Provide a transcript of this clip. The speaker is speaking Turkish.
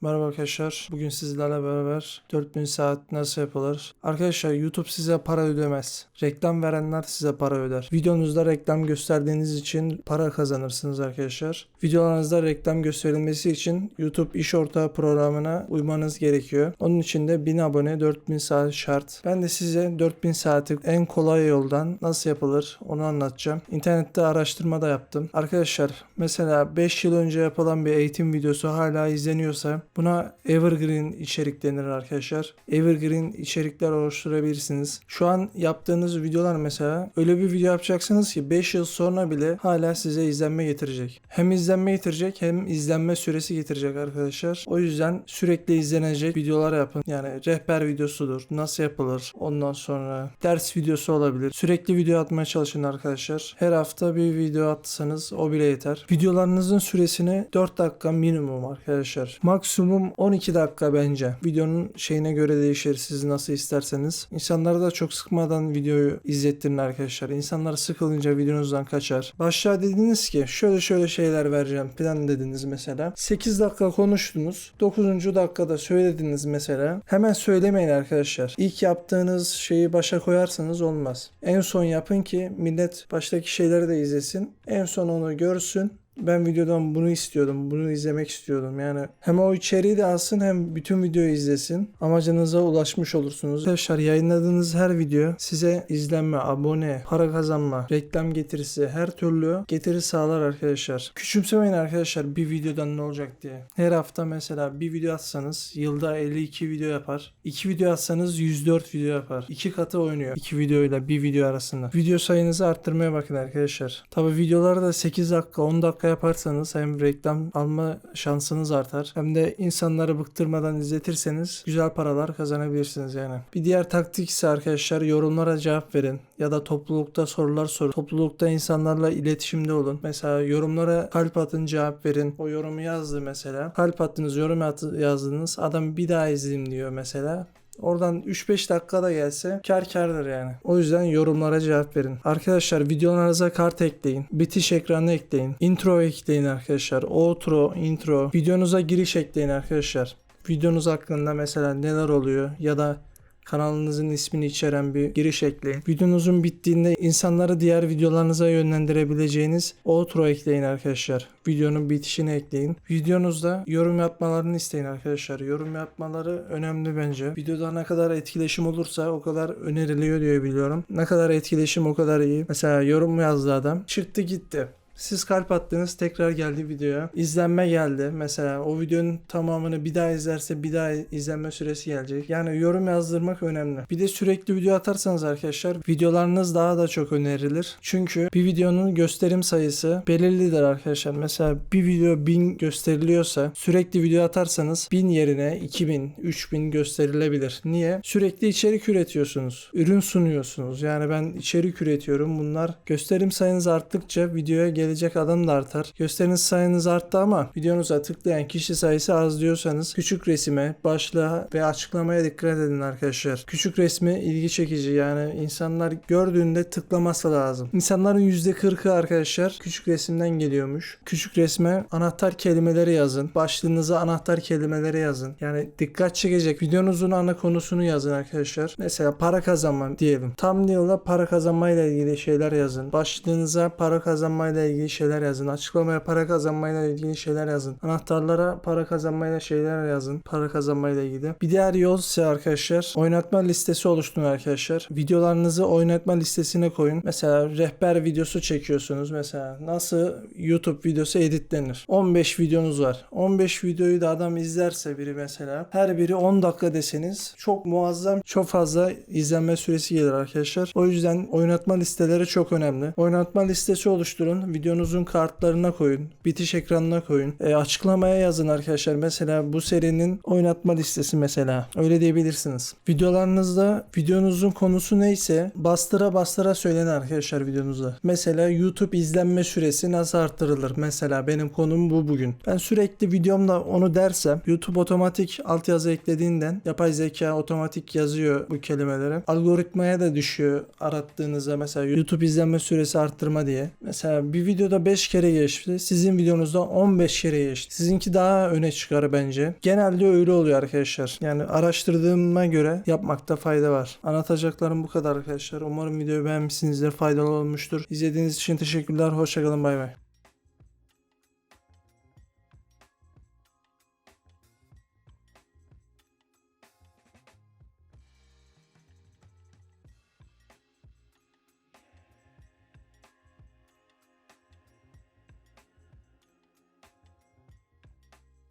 Merhaba arkadaşlar. Bugün sizlerle beraber 4000 saat nasıl yapılır? Arkadaşlar YouTube size para ödemez. Reklam verenler size para öder. Videonuzda reklam gösterdiğiniz için para kazanırsınız arkadaşlar. Videolarınızda reklam gösterilmesi için YouTube iş ortağı programına uymanız gerekiyor. Onun için de 1000 abone 4000 saat şart. Ben de size 4000 saati en kolay yoldan nasıl yapılır onu anlatacağım. İnternette araştırma da yaptım. Arkadaşlar mesela 5 yıl önce yapılan bir eğitim videosu hala izleniyorsa buna evergreen içerik denir arkadaşlar. Evergreen içerikler oluşturabilirsiniz. Şu an yaptığınız videolar mesela öyle bir video yapacaksınız ki 5 yıl sonra bile hala size izlenme getirecek. Hem izlenme getirecek hem izlenme süresi getirecek arkadaşlar. O yüzden sürekli izlenecek videolar yapın. Yani rehber videosudur. Nasıl yapılır? Ondan sonra ders videosu olabilir. Sürekli video atmaya çalışın arkadaşlar. Her hafta bir video atsanız o bile yeter. Videolarınızın süresini 4 dakika minimum arkadaşlar. Maksimum 12 dakika bence. Videonun şeyine göre değişir. Siz nasıl isterseniz. İnsanları da çok sıkmadan videoyu izlettirin arkadaşlar. İnsanlar sıkılınca videonuzdan kaçar. Başta dediniz ki şöyle şöyle şeyler vereceğim plan dediniz mesela. 8 dakika konuştunuz. 9. dakikada söylediniz mesela. Hemen söylemeyin arkadaşlar. İlk yaptığınız şeyi başa koyarsanız olmaz. En son yapın ki millet baştaki şeyleri de izlesin. En son onu görsün. Ben videodan bunu istiyordum, bunu izlemek istiyordum. Yani hem o içeriği de alsın hem bütün videoyu izlesin. Amacınıza ulaşmış olursunuz. Arkadaşlar yayınladığınız her video size izlenme, abone, para kazanma, reklam getirisi, her türlü getiri sağlar arkadaşlar. Küçümsemeyin arkadaşlar bir videodan ne olacak diye. Her hafta mesela bir video atsanız yılda 52 video yapar. 2 video atsanız 104 video yapar. 2 katı oynuyor. 2 videoyla bir video arasında. Video sayınızı arttırmaya bakın arkadaşlar. Tabi videoları da 8 dakika 10 dakika yaparsanız hem reklam alma şansınız artar hem de insanları bıktırmadan izletirseniz güzel paralar kazanabilirsiniz yani. Bir diğer taktik ise arkadaşlar yorumlara cevap verin ya da toplulukta sorular sorun. Toplulukta insanlarla iletişimde olun. Mesela yorumlara kalp atın cevap verin. O yorumu yazdı mesela. Kalp attınız yorum yazdınız. Adam bir daha izleyeyim diyor mesela. Oradan 3-5 dakikada gelse kar kardır yani. O yüzden yorumlara cevap verin. Arkadaşlar videolarınıza kart ekleyin. Bitiş ekranı ekleyin. Intro ekleyin arkadaşlar. Outro, intro. Videonuza giriş ekleyin arkadaşlar. Videonuz hakkında mesela neler oluyor ya da kanalınızın ismini içeren bir giriş ekleyin. Videonuzun bittiğinde insanları diğer videolarınıza yönlendirebileceğiniz outro ekleyin arkadaşlar. Videonun bitişini ekleyin. Videonuzda yorum yapmalarını isteyin arkadaşlar. Yorum yapmaları önemli bence. Videoda ne kadar etkileşim olursa o kadar öneriliyor diye biliyorum. Ne kadar etkileşim o kadar iyi. Mesela yorum yazdı adam. Çıktı gitti. Siz kalp attınız tekrar geldi videoya. İzlenme geldi. Mesela o videonun tamamını bir daha izlerse bir daha izlenme süresi gelecek. Yani yorum yazdırmak önemli. Bir de sürekli video atarsanız arkadaşlar videolarınız daha da çok önerilir. Çünkü bir videonun gösterim sayısı belirlidir arkadaşlar. Mesela bir video 1000 gösteriliyorsa sürekli video atarsanız 1000 yerine 2000, 3000 gösterilebilir. Niye? Sürekli içerik üretiyorsunuz. Ürün sunuyorsunuz. Yani ben içerik üretiyorum. Bunlar gösterim sayınız arttıkça videoya gelecek adam da artar. Gösteriniz sayınız arttı ama videonuza tıklayan kişi sayısı az diyorsanız küçük resime, başlığa ve açıklamaya dikkat edin arkadaşlar. Küçük resmi ilgi çekici yani insanlar gördüğünde tıklaması lazım. İnsanların %40'ı arkadaşlar küçük resimden geliyormuş. Küçük resme anahtar kelimeleri yazın. Başlığınıza anahtar kelimeleri yazın. Yani dikkat çekecek videonuzun ana konusunu yazın arkadaşlar. Mesela para kazanma diyelim. Thumbnail'da para kazanmayla ilgili şeyler yazın. Başlığınıza para kazanmayla ilgili şeyler yazın. Açıklamaya para kazanmayla ilgili şeyler yazın. Anahtarlara para kazanmayla şeyler yazın. Para kazanmayla ilgili. Bir diğer yol ise arkadaşlar oynatma listesi oluşturun arkadaşlar. Videolarınızı oynatma listesine koyun. Mesela rehber videosu çekiyorsunuz. Mesela nasıl YouTube videosu editlenir. 15 videonuz var. 15 videoyu da adam izlerse biri mesela her biri 10 dakika deseniz çok muazzam çok fazla izlenme süresi gelir arkadaşlar. O yüzden oynatma listeleri çok önemli. Oynatma listesi oluşturun. Videonuzun kartlarına koyun. Bitiş ekranına koyun. E, açıklamaya yazın arkadaşlar. Mesela bu serinin oynatma listesi mesela. Öyle diyebilirsiniz. Videolarınızda videonuzun konusu neyse bastıra bastıra söyleyin arkadaşlar videonuzda. Mesela YouTube izlenme süresi nasıl arttırılır? Mesela benim konum bu bugün. Ben sürekli videomda onu dersem YouTube otomatik altyazı eklediğinden yapay zeka otomatik yazıyor bu kelimeleri. Algoritmaya da düşüyor arattığınızda mesela YouTube izlenme süresi arttırma diye. Mesela bir video videoda 5 kere geçti. Sizin videonuzda 15 kere geçti. Sizinki daha öne çıkar bence. Genelde öyle oluyor arkadaşlar. Yani araştırdığıma göre yapmakta fayda var. Anlatacaklarım bu kadar arkadaşlar. Umarım videoyu beğenmişsinizdir. Faydalı olmuştur. İzlediğiniz için teşekkürler. Hoşçakalın. Bay bay.